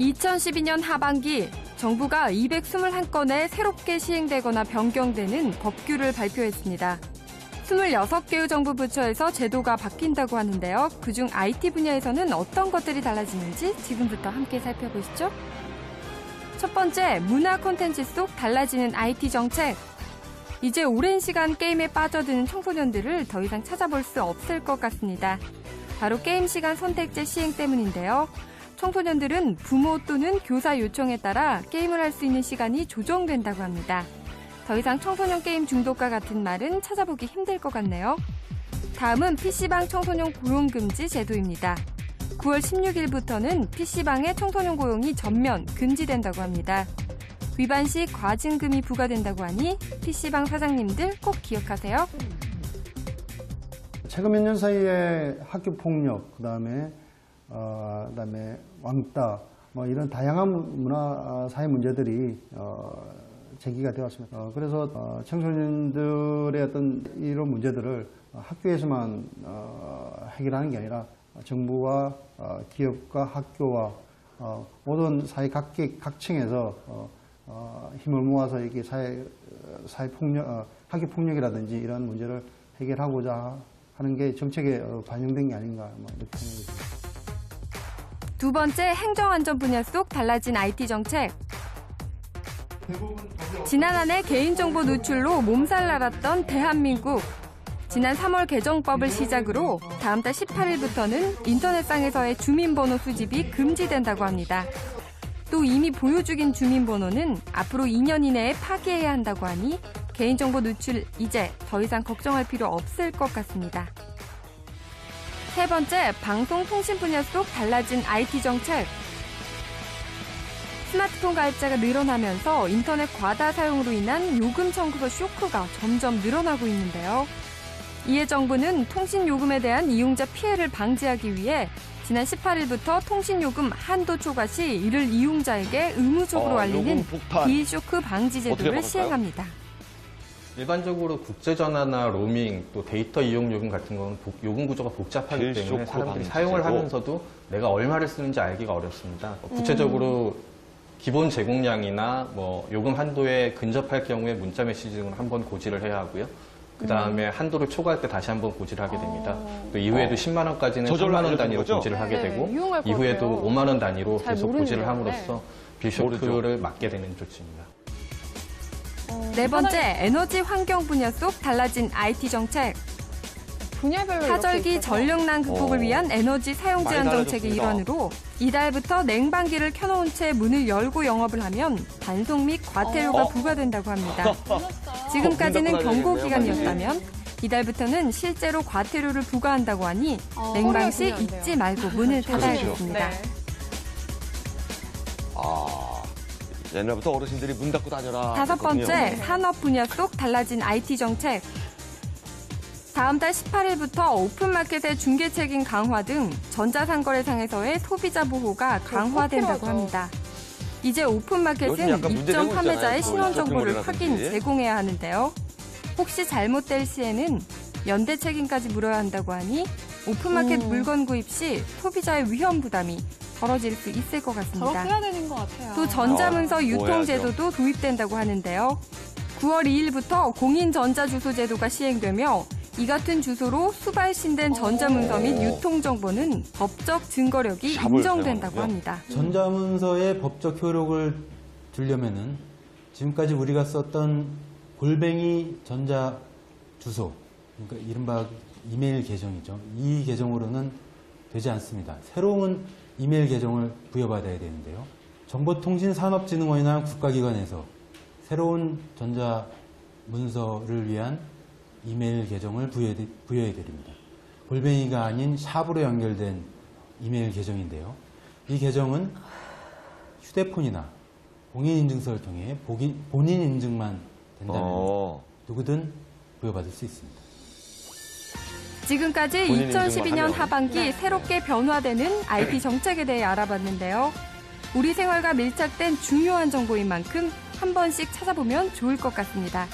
2012년 하반기 정부가 221건의 새롭게 시행되거나 변경되는 법규를 발표했습니다. 26개의 정부 부처에서 제도가 바뀐다고 하는데요. 그중 IT 분야에서는 어떤 것들이 달라지는지 지금부터 함께 살펴보시죠. 첫 번째, 문화 콘텐츠 속 달라지는 IT 정책. 이제 오랜 시간 게임에 빠져드는 청소년들을 더 이상 찾아볼 수 없을 것 같습니다. 바로 게임 시간 선택제 시행 때문인데요. 청소년들은 부모 또는 교사 요청에 따라 게임을 할 수 있는 시간이 조정된다고 합니다. 더 이상 청소년 게임 중독과 같은 말은 찾아보기 힘들 것 같네요. 다음은 PC방 청소년 고용 금지 제도입니다. 9월 16일부터는 PC방의 청소년 고용이 전면 금지된다고 합니다. 위반 시 과징금이 부과된다고 하니 PC방 사장님들 꼭 기억하세요. 최근 몇 년 사이에 학교 폭력, 그 다음에 어, 그다음에 왕따, 뭐 이런 다양한 문화 어, 사회 문제들이 어, 제기가 되었습니다. 어, 그래서 어, 청소년들의 어떤 이런 문제들을 학교에서만 어, 해결하는 게 아니라 정부와 어, 기업과 학교와 어, 모든 사회 각계 각층에서 어, 어, 힘을 모아서 이렇게 사회 어, 사회 폭력, 어, 학교 폭력이라든지 이런 문제를 해결하고자 하는 게 정책에 어, 반영된 게 아닌가 뭐 이렇게 생각이 듭니다. 두 번째 행정안전 분야 속 달라진 IT 정책. 지난 한 해 개인정보 누출로 몸살 날았던 대한민국. 지난 3월 개정법을 시작으로 다음 달 18일부터는 인터넷상에서의 주민번호 수집이 금지된다고 합니다. 또 이미 보유 중인 주민번호는 앞으로 2년 이내에 파기해야 한다고 하니 개인정보 누출 이제 더 이상 걱정할 필요 없을 것 같습니다. 세 번째, 방송통신 분야 속 달라진 IT 정책. 스마트폰 가입자가 늘어나면서 인터넷 과다 사용으로 인한 요금 청구서 쇼크가 점점 늘어나고 있는데요. 이에 정부는 통신 요금에 대한 이용자 피해를 방지하기 위해 지난 18일부터 통신 요금 한도 초과 시 이를 이용자에게 의무적으로 어, 알리는. 비쇼크 방지 제도를? 시행합니다. 일반적으로 국제 전화나 로밍 또 데이터 이용 요금 같은 건 복- 요금 구조가 복잡하기 때문에 사람들이 사용을. 하면서도 내가 얼마를 쓰는지 알기가 어렵습니다. 구체적으로 기본 제공량이나 뭐 요금 한도에 근접할 경우에 문자 메시지 등을 한번 고지를 해야 하고요. 그 다음에 한도를 초과할 때 다시 한번 고지를 하게 됩니다. 또 이후에도 어. 10만 원까지는 저절로 3만 원 단위로 거죠? 고지를 하게 네, 되고 것 이후에도 같아요. 5만 원 단위로 잘 계속. 고지를 함으로써 모르죠. 비쇼크를 막게 되는 조치입니다. 네 번째, 에너지 환경 분야 속 달라진 IT 정책. 분야별로 있어서 전력난 극복을 어. 위한 에너지 사용 제한 정책의. 일환으로 이달부터 냉방기를 켜놓은 채 문을 열고 영업을 하면 단속 및 과태료가 어. 부과된다고 합니다. 지금까지는 경고 기간이었다면 이달부터는 실제로 과태료를 부과한다고 하니 어, 냉방 시. 잊지 말고 문을 닫아야겠습니다. 네. 아, 옛날부터 어르신들이 문 닫고 다녀라. 다섯 그랬거든요. 번째, 산업 분야 속 달라진 IT 정책. 다음 달 18일부터 오픈마켓의 중개 책임 강화 등 전자상거래상에서의 소비자 보호가 강화된다고. 합니다. 이제 오픈마켓은 입점 판매자의. 신원 뭐 정보를. 확인, 제공해야 하는데요. 혹시 잘못될 시에는 연대 책임까지 물어야 한다고 하니 오픈마켓 음. 물건 구입 시 소비자의 위험 부담이 덜어질 수 있을 것 저렇게 같습니다. 해야 되는 것 같아요. 또 전자문서 어, 유통제도도 도입된다고 하는데요. 9월 2일부터 공인전자주소 제도가 시행되며 이 같은 주소로 수발신된 전자문서 및 유통정보는 법적 증거력이 인정된다고. 합니다. 전자문서의 법적 효력을 두려면은 지금까지 우리가 썼던 골뱅이 전자 주소, 그러니까 이른바 이메일 계정이죠. 이 계정으로는 되지 않습니다. 새로운 이메일 계정을 부여받아야 되는데요. 정보통신산업진흥원이나 국가기관에서 새로운 전자 문서를 위한 이메일 계정을 부여해, 부여해 드립니다. 골뱅이가 아닌 샵으로 연결된 이메일 계정인데요. 이 계정은 휴대폰이나 공인인증서를 통해 본인 인증만 된다면 어, 누구든 부여받을 수 있습니다. 지금까지 본인 인증만 2012년 하면. 하반기 새롭게 변화되는 IT 정책에 대해 알아봤는데요. 우리 생활과 밀착된 중요한 정보인 만큼 한 번씩 찾아보면 좋을 것 같습니다.